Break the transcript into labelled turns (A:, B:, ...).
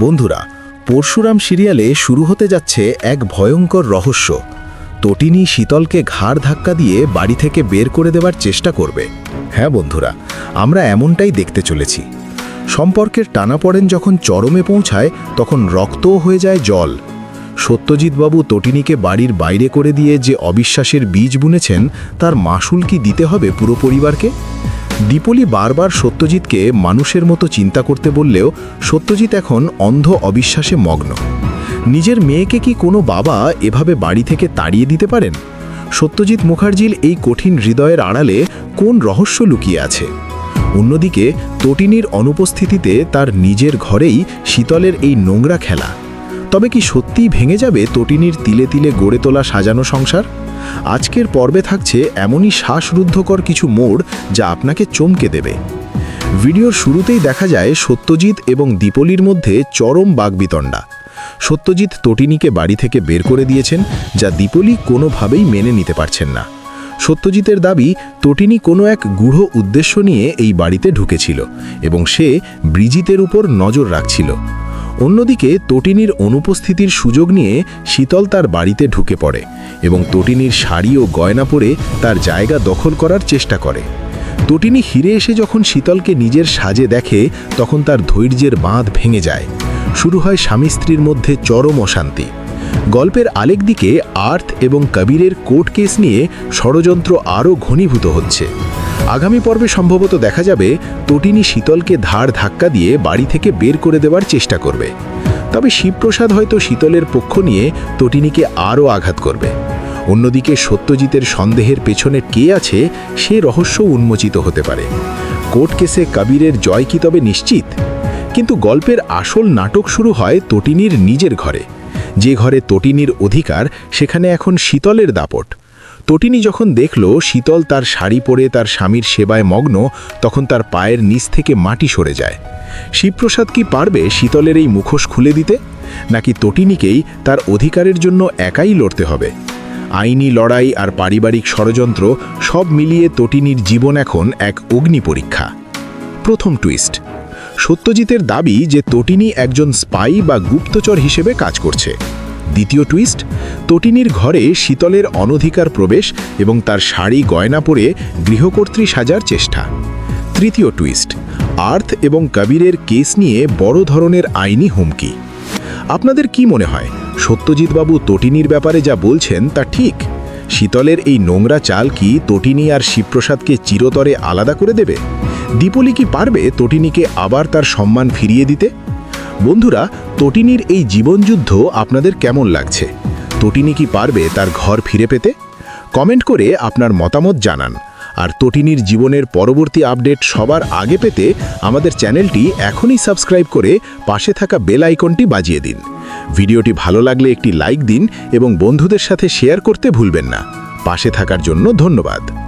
A: বন্ধুরা, পরশুরাম সিরিয়ালে শুরু হতে যাচ্ছে এক ভয়ঙ্কর রহস্য। তটিনী শীতলকে ঘাড় ধাক্কা দিয়ে বাড়ি থেকে বের করে দেওয়ার চেষ্টা করবে। হ্যাঁ বন্ধুরা, আমরা এমনটাই দেখতে চলেছি। সম্পর্কের টানাপড়েন যখন চরমে পৌঁছায়, তখন রক্তও হয়ে যায় জল। সত্যজিৎবাবু তটিনীকে বাড়ির বাইরে করে দিয়ে যে অবিশ্বাসের বীজ বুনেছেন, তার মাসুল কি দিতে হবে পুরো পরিবারকে? দীপলি বারবার সত্যজিৎকে মানুষের মতো চিন্তা করতে বললেও সত্যজিৎ এখন অন্ধ অবিশ্বাসে মগ্ন। নিজের মেয়েকে কি কোনো বাবা এভাবে বাড়ি থেকে তাড়িয়ে দিতে পারেন? সত্যজিৎ মুখার্জির এই কঠিন হৃদয়ের আড়ালে কোন রহস্য লুকিয়ে আছে? অন্যদিকে, তটিনীর অনুপস্থিতিতে তার নিজের ঘরেই শীতলের এই নোংরা খেলা। তবে কি সত্যিই ভেঙে যাবে তটিনীর তিলে তিলে গড়ে তোলা সাজানো সংসার? আজকের পর্বে থাকছে এমনই শ্বাসরুদ্ধকর কিছু মোড় যা আপনাকে চমকে দেবে। ভিডিওর শুরুতেই দেখা যায় সত্যজিৎ এবং দীপলির মধ্যে চরম বাগবিতণ্ডা। সত্যজিৎ তটিনীকে বাড়ি থেকে বের করে দিয়েছেন, যা দীপলি কোনোভাবেই মেনে নিতে পারছেন না। সত্যজিতের দাবি, তটিনী কোনো এক গূঢ় উদ্দেশ্য নিয়ে এই বাড়িতে ঢুকেছিল এবং সে ব্রিজিতের উপর নজর রাখছিল। অন্যদিকে তটিনীর অনুপস্থিতির সুযোগ নিয়ে শীতল তার বাড়িতে ঢুকে পড়ে এবং তটিনীর শাড়ি ও গয়না পরে তার জায়গা দখল করার চেষ্টা করে। তটিনী হিরে এসে যখন শীতলকে নিজের সাজে দেখে, তখন তার ধৈর্যের বাঁধ ভেঙে যায়। শুরু হয় স্বামী স্ত্রীর মধ্যে চরম অশান্তি। গল্পের আলেক দিকে আর্থ এবং কবিরের কোর্ট কেস নিয়ে ষড়যন্ত্র আরও ঘনীভূত হচ্ছে। আগামী পর্বে সম্ভবত দেখা যাবে তটিনী শীতলকে ধার ধাক্কা দিয়ে বাড়ি থেকে বের করে দেওয়ার চেষ্টা করবে। তবে শিবপ্রসাদ হয়তো শীতলের পক্ষ নিয়ে তটিনীকে আরও আঘাত করবে। অন্যদিকে সত্যজিতের সন্দেহের পেছনে কে আছে সে রহস্য উন্মোচিত হতে পারে। কোর্ট কেসে কবিরের জয় কি তবে নিশ্চিত? কিন্তু গল্পের আসল নাটক শুরু হয় তটিনীর নিজের ঘরে। যে ঘরে তটিনীর অধিকার, সেখানে এখন শীতলের দাপট। তটিনী যখন দেখল, শীতল তার শাড়ি পরে তার স্বামীর সেবায় মগ্ন, তখন তার পায়ের নিচ থেকে মাটি সরে যায়। শিবপ্রসাদ কি পারবে শীতলের এই মুখোশ খুলে দিতে? নাকি তটিনীকেই তার অধিকারের জন্য একাই লড়তে হবে? আইনি লড়াই আর পারিবারিক ষড়যন্ত্র সব মিলিয়ে তটিনীর জীবন এখন এক অগ্নি পরীক্ষা। প্রথম টুইস্ট সত্যজিতের দাবি যে তটিনী একজন স্পাই বা গুপ্তচর হিসেবে কাজ করছে। দ্বিতীয় টুইস্ট তটিনীর ঘরে শীতলের অনধিকার প্রবেশ এবং তার শাড়ি গয়না পরে গৃহকর্ত্রী সাজার চেষ্টা। তৃতীয় টুইস্ট আর্থ এবং কবিরের কেস নিয়ে বড় ধরনের আইনি হুমকি। আপনাদের কি মনে হয়, সত্যজিৎবাবু তটিনীর ব্যাপারে যা বলছেন তা ঠিক? শীতলের এই নোংরা চাল কি তটিনী আর শিবপ্রসাদকে চিরতরে আলাদা করে দেবে? দীপলি কি পারবে তটিনীকে আবার তার সম্মান ফিরিয়ে দিতে? বন্ধুরা, তটিনীর এই জীবনযুদ্ধ আপনাদের কেমন লাগছে? তটিনী কি পারবে তার ঘর ফিরে পেতে? কমেন্ট করে আপনার মতামত জানান। আর তটিনীর জীবনের পরবর্তী আপডেট সবার আগে পেতে আমাদের চ্যানেলটি এখনই সাবস্ক্রাইব করে পাশে থাকা বেল আইকনটি বাজিয়ে দিন। ভিডিওটি ভালো লাগলে একটি লাইক দিন এবং বন্ধুদের সাথে শেয়ার করতে ভুলবেন না। পাশে থাকার জন্য ধন্যবাদ।